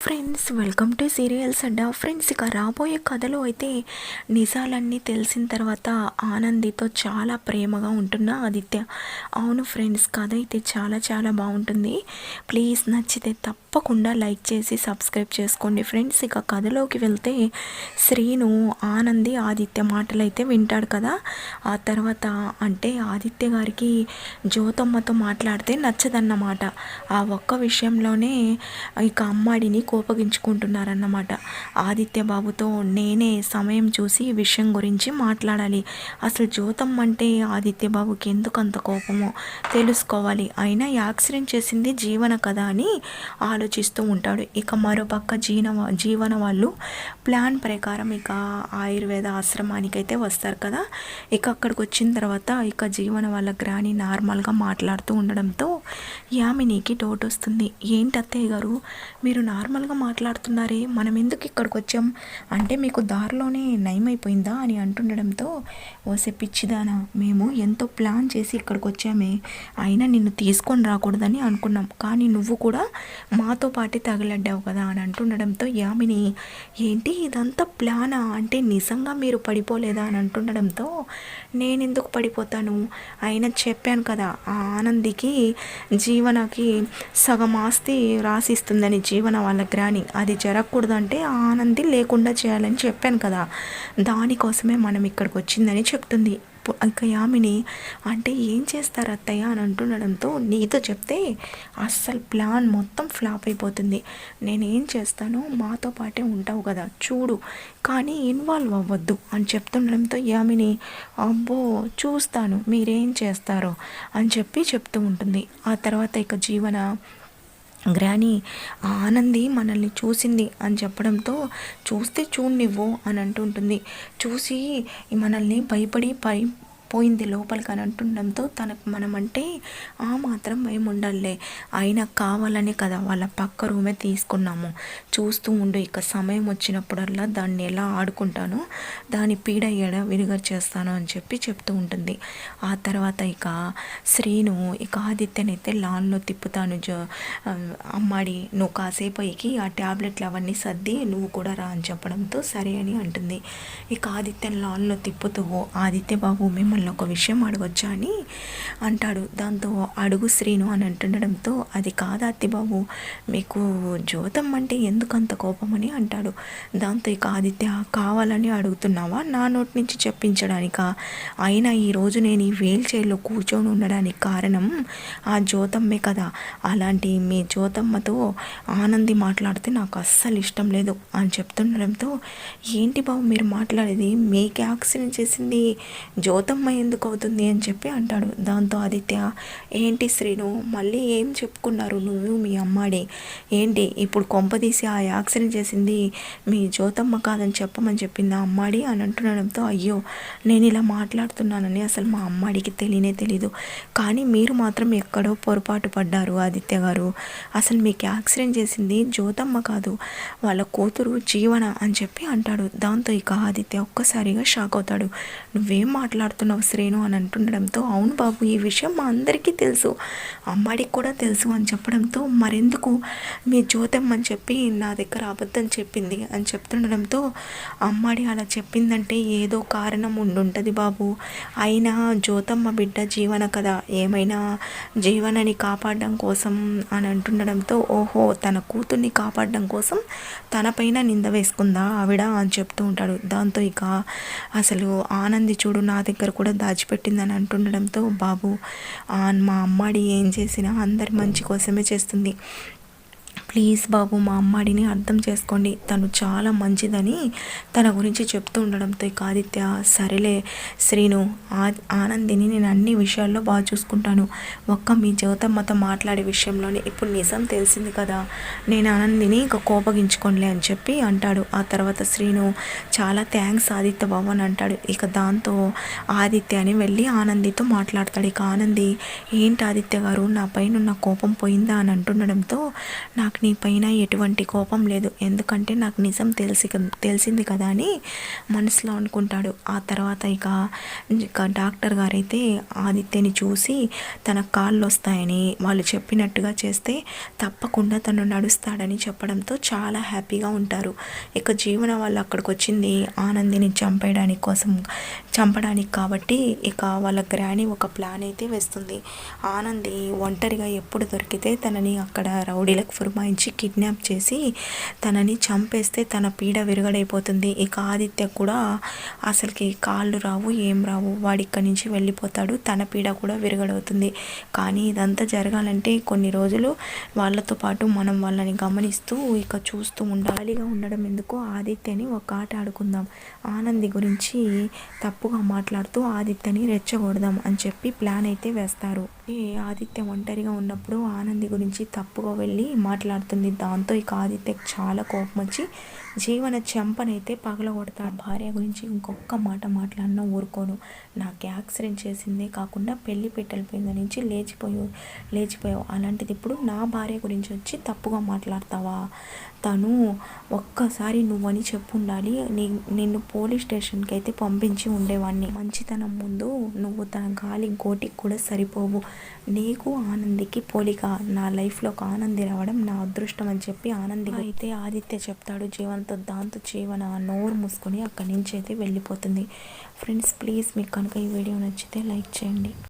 Friends welcome to serials Adda friends ఇక రాబోయే కథలో అయితే నిజాలన్నీ తెలిసిన తర్వాత ఆనందితో చాలా ప్రేమగా ఉంటున్న ఆదిత్య. అవును ఫ్రెండ్స్ కథ అయితే చాలా చాలా బాగుంటుంది. ప్లీజ్ నచ్చితే తప్పకుండా లైక్ చేసి సబ్స్క్రైబ్ చేసుకోండి ఫ్రెండ్స్ ఇక కథలోకి వెళ్తే శ్రీను ఆనంది ఆదిత్య మాటలు అయితే వింటాడు కదా. ఆ తర్వాత అంటే ఆదిత్య గారికి జ్యోతమ్మతో మాట్లాడితే నచ్చదన్నమాట. ఆ ఒక్క విషయంలోనే ఇక అమ్మాడిని కోపగించుకుంటున్నారన్నమాట. ఆదిత్య బాబుతో నేనే సమయం చూసి విషయం గురించి మాట్లాడాలి. అసలు జ్యోతం అంటే ఆదిత్య బాబుకి ఎందుకు అంత కోపమో తెలుసుకోవాలి. అయినా యాక్సిడెంట్ చేసింది జీవన కదా అని ఆలోచిస్తూ ఉంటాడు. ఇక మరోపక్క జీన జీవన వాళ్ళు ప్లాన్ ప్రకారం ఇక ఆయుర్వేద ఆశ్రమానికి అయితే వస్తారు కదా. ఇక అక్కడికి వచ్చిన తర్వాత ఇక జీవన వాళ్ళ గ్రాని నార్మల్గా మాట్లాడుతూ ఉండడంతో యామినికి డౌట్ వస్తుంది. ఏంటి అత్తయ్య గారు మీరు నార్మల్గా మాట్లాడుతున్నారే? మనం ఎందుకు ఇక్కడికి వచ్చాం? అంటే మీకు దారిలోనే నయమైపోయిందా? అని అంటుండడంతో ఓసే పిచ్చిదానా మేము ఎంతో ప్లాన్ చేసి ఇక్కడికి వచ్చామే. అయినా నిన్ను తీసుకొని రాకూడదని అనుకున్నాం. కానీ నువ్వు కూడా మాతో పాటే తగలడ్డావు కదా అని అంటుండడంతో యామిని ఏంటి ఇదంతా ప్లానా? అంటే నిజంగా మీరు పడిపోలేదా? అని అంటుండడంతో నేను ఎందుకు పడిపోతాను? అయినా చెప్పాను కదా ఆ ఆనందికి జీవనకి సగం ఆస్తి రాసిస్తుందని జీవన వాళ్ళకి గ్రాని అది జరగకూడదంటే ఆనంది లేకుండా చేయాలని చెప్పాను కదా. దానికోసమే మనం ఇక్కడికి వచ్చిందని చెప్తుంది ఇంకా యామిని అంటే ఏం చేస్తారు అత్తయ్య అని అంటుండడంతో నీతో చెప్తే అస్సలు ప్లాన్ మొత్తం ఫ్లాప్ అయిపోతుంది. నేనేం చేస్తానో మాతో పాటే ఉంటావు కదా చూడు. కానీ ఇన్వాల్వ్ అవ్వద్దు అని చెప్తుండడంతో యామిని అబ్బో చూస్తాను మీరేం చేస్తారో అని చెప్పి చెప్తూ ఉంటుంది. ఆ తర్వాత ఇక జీవన గ్రాని ఆనంది మనల్ని చూసింది అని చెప్పడంతో చూస్తే చూడనివ్వు అని అంటుంటుంది. చూసి మనల్ని భయపడి పై పోయింది లోపలికి అని అంటుండడంతో తనకు మనం అంటే ఆ మాత్రం భయం ఉండాలే అయినా కావాలనే కదా వాళ్ళ పక్క రూమే తీసుకున్నాము. చూస్తూ ఉండు ఇక సమయం వచ్చినప్పుడల్లా దాన్ని ఎలా ఆడుకుంటానో దాని పీడ ఎడ వినిగర్ చేస్తాను అని చెప్పి చెప్తూ ఉంటుంది. ఆ తర్వాత ఇక శ్రీను ఇక ఆదిత్యనైతే లాన్లో తిప్పుతాను జో అమ్మాడి నువ్వు కాసేపు ఎక్కి ఆ ట్యాబ్లెట్లు అవన్నీ సర్ది నువ్వు కూడా రా అని చెప్పడంతో సరే అని అంటుంది. ఇక ఆదిత్య లాన్లో తిప్పుతూ ఆదిత్య బాబు మిమ్మల్ని ఒక విషయం అడగొచ్చా అని అంటాడు. దాంతో అడుగు శ్రీను అని అంటుండడంతో అది కాదా అత్తిబాబు మీకు జ్యోతం అంటే ఎందుకు అంత కోపం అని అంటాడు. దాంతో ఇక ఆదిత్య కావాలని అడుగుతున్నావా? నా నోటి నుంచి చెప్పించడానికా? అయినా ఈరోజు నేను ఈ వీల్ చైర్లో కూర్చొని ఉండడానికి కారణం ఆ జ్యోతమ్మే కదా. అలాంటి మీ జ్యోతమ్మతో ఆనంది మాట్లాడితే నాకు అస్సలు ఇష్టం లేదు అని చెప్తుండడంతో ఏంటి బాబు మీరు మాట్లాడేది? మీకే యాక్సిడెంట్ చేసింది జ్యోతమ్మ ఎందుకు అవుతుంది అని చెప్పి అంటాడు. దాంతో ఆదిత్య ఏంటి శ్రీను మళ్ళీ ఏం చెప్పుకున్నారు నువ్వు మీ అమ్మాడి? ఏంటి ఇప్పుడు కొంపదీసి ఆ యాక్సిడెంట్ చేసింది? మీ జ్యోతమ్మ కాదని చెప్పమని చెప్పింది ఆ అమ్మాడి? అని అంటుండడంతో అయ్యో నేను ఇలా మాట్లాడుతున్నానని అసలు మా అమ్మాడికి తెలియనే తెలీదు. కానీ మీరు మాత్రం ఎక్కడో పొరపాటు పడ్డారు ఆదిత్య గారు. అసలు మీకు యాక్సిడెంట్ చేసింది జ్యోతమ్మ కాదు వాళ్ళ కూతురు జీవన అని చెప్పి అంటాడు. దాంతో ఇక ఆదిత్య ఒక్కసారిగా షాక్ అవుతాడు. నువ్వేం మాట్లాడుతున్నావు శ్రేణు అని అంటుండడంతో అవును బాబు ఈ విషయం మా అందరికీ తెలుసు. అమ్మాడికి కూడా తెలుసు అని చెప్పడంతో మరెందుకు? మీ జ్యోతమ్మ అని చెప్పి నా దగ్గర అబద్ధం చెప్పింది అని చెప్తుండడంతో అమ్మాడి అలా చెప్పిందంటే ఏదో కారణం ఉండుంటుంది బాబు. అయినా జ్యోతమ్మ బిడ్డ జీవన కదా ఏమైనా జీవనని కాపాడడం కోసం అని అంటుండడంతో ఓహో తన కూతుర్ని కాపాడడం కోసం తనపైన నింద వేసుకుందా ఆవిడ అని చెప్తూ ఉంటాడు. దాంతో ఇక అసలు ఆనంది చూడు నా దగ్గర కూడా దాచిపెట్టిందని అంటుండడంతో బాబు మా అమ్మాడి ఏం చేసినా అందరి మంచి కోసమే చేస్తుంది. ప్లీజ్ బాబు మా అమ్మాడిని అర్థం చేసుకోండి. తను చాలా మంచిదని తన గురించి చెప్తూ ఉండడంతో ఇక ఆదిత్య సరేలే శ్రీను ఆనందిని నేను అన్ని విషయాల్లో బాగా చూసుకుంటాను. ఒక్క మీ జ్యోతమ్మతో మాట్లాడే విషయంలోనే ఇప్పుడు నిజం తెలిసింది కదా. నేను ఆనందిని ఇక కోపగించుకోనులే అని చెప్పి అంటాడు. ఆ తర్వాత శ్రీను చాలా థ్యాంక్స్ ఆదిత్య బాబు అని అంటాడు. ఇక దాంతో ఆదిత్య అని వెళ్ళి ఆనందితో మాట్లాడతాడు. ఇక ఆనంది ఏంటి ఆదిత్య గారు నా పైన కోపం పోయిందా అని అంటుండడంతో నాకు నీ పైన ఎటువంటి కోపం లేదు. ఎందుకంటే నాకు నిజం తెలిసి తెలిసింది కదా అని మనసులో అనుకుంటాడు. ఆ తర్వాత ఇక ఇక డాక్టర్ గారైతే ఆదిత్యని చూసి తన కాళ్ళు వస్తాయని వాళ్ళు చెప్పినట్టుగా చేస్తే తప్పకుండా తను నడుస్తాడని చెప్పడంతో చాలా హ్యాపీగా ఉంటారు. ఇక జీవన వాళ్ళు అక్కడికి వచ్చింది ఆనందిని చంపేయడానికి కోసం చంపడానికి కాబట్టి ఇక వాళ్ళ గ్రాని ఒక ప్లాన్ అయితే వేస్తుంది. ఆనంది ఒంటరిగా ఎప్పుడు దొరికితే తనని అక్కడ రౌడీలకు ఫుర్మాయి ఫుర్మాయించి కిడ్నాప్ చేసి తనని చంపేస్తే తన పీడ విరుగడైపోతుంది. ఇక ఆదిత్య కూడా అసలుకి కాళ్ళు రావు ఏం రావు. వాడి ఇక్కడి నుంచి వెళ్ళిపోతాడు తన పీడ కూడా విరుగడవుతుంది. కానీ ఇదంతా జరగాలంటే కొన్ని రోజులు వాళ్ళతో పాటు మనం వాళ్ళని గమనిస్తూ ఇక చూస్తూ ఉండాలిగా ఉండడం ఎందుకు? ఆదిత్యని ఒక ఆట ఆడుకుందాం. ఆనంది గురించి తప్పుగా మాట్లాడుతూ ఆదిత్యని రెచ్చగొడదాం అని చెప్పి ప్లాన్ అయితే వేస్తారు. ఆదిత్య ఒంటరిగా ఉన్నప్పుడు ఆనంది గురించి తప్పుగా వెళ్ళి మాట్లాడుతుంది. దాంతో ఇక ఆదిత్యకి చాలా కోపం వచ్చి జీవన చెంపనైతే పగలగొడతాడు భార్య గురించి ఇంకొక మాట మాట్లాడినా ఊరుకోను. నాకు యాక్సిడెంట్ చేసిందే కాకుండా పెళ్ళి పెట్టెళ్ళిపోయింది నుంచి లేచిపోయావు లేచిపోయావు. అలాంటిది ఇప్పుడు నా భార్య గురించి వచ్చి తప్పుగా మాట్లాడతావా? తను ఒక్కసారి నువ్వని చెప్పు ఉండాలి నిన్ను పోలీస్ స్టేషన్కి అయితే పంపించి ఉండేవాడిని మంచితనం ముందు నువ్వు తన గాలి గోటికి కూడా సరిపోవు. నీకు ఆనందికి పోలిక. నా లైఫ్లో ఒక ఆనంది రావడం నా అదృష్టం అని చెప్పి ఆనంది అయితే ఆదిత్య చెప్తాడు. జీవన్తో దాంతో జీవన నోరు మూసుకొని అక్కడి నుంచి అయితే వెళ్ళిపోతుంది. ఫ్రెండ్స్ ప్లీజ్ మీకు కనుక ఈ వీడియో నచ్చితే లైక్ చేయండి.